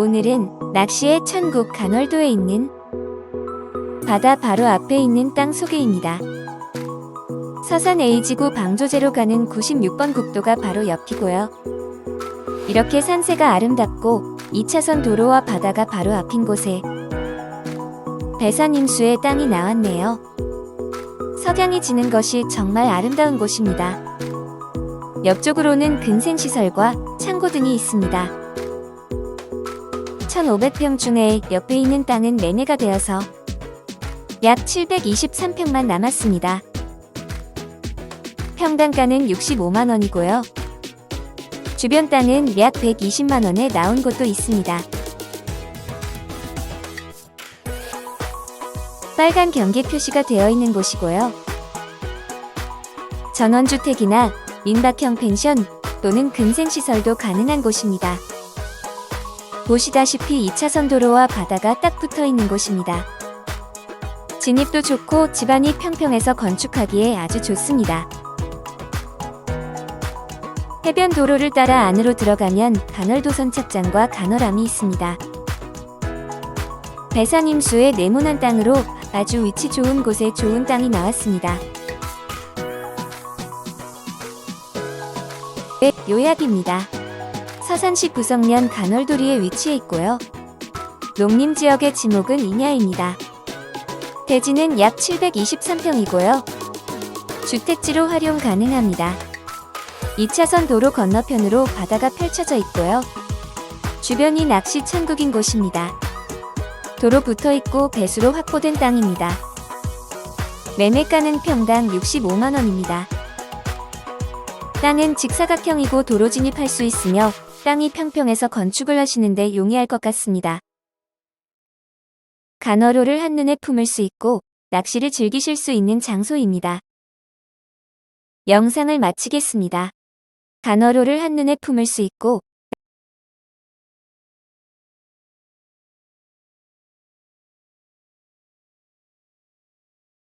오늘은 낚시의 천국 간월도에 있는 바다 바로 앞에 있는 땅 소개입니다. 서산 A지구 방조제로 가는 96번 국도가 바로 옆이고요. 이렇게 산세가 아름답고 2차선 도로와 바다가 바로 앞인 곳에 배산 임수의 땅이 나왔네요. 석양이 지는 것이 정말 아름다운 곳입니다. 옆쪽으로는 근생시설과 창고 등이 있습니다. 1,500평 중에 옆에 있는 땅은 매매가 되어서 약 723평만 남았습니다. 평당가는 65만원이고요. 주변 땅은 약 120만원에 나온 곳도 있습니다. 빨간 경계 표시가 되어 있는 곳이고요. 전원주택이나 민박형 펜션 또는 근생시설도 가능한 곳입니다. 보시다시피 2차선 도로와 바다가 딱 붙어 있는 곳입니다. 진입도 좋고 집안이 평평해서 건축하기에 아주 좋습니다. 해변 도로를 따라 안으로 들어가면 간월도 선 착장과 간월암이 있습니다. 배산 임수의 네모난 땅으로 아주 위치 좋은 곳에 좋은 땅이 나왔습니다. 네, 요약입니다. 서산시 부성면 간월도리에 위치해 있고요. 농림 지역의 지목은 인야입니다. 대지는 약 723평이고요. 주택지로 활용 가능합니다. 2차선 도로 건너편으로 바다가 펼쳐져 있고요. 주변이 낚시 천국인 곳입니다. 도로 붙어 있고 배수로 확보된 땅입니다. 매매가는 평당 65만원입니다. 땅은 직사각형이고 도로 진입할 수 있으며 땅이 평평해서 건축을 하시는데 용이할 것 같습니다. 간어로를 한눈에 품을 수 있고 낚시를 즐기실 수 있는 장소입니다. 영상을 마치겠습니다. 간어로를 한눈에 품을 수 있고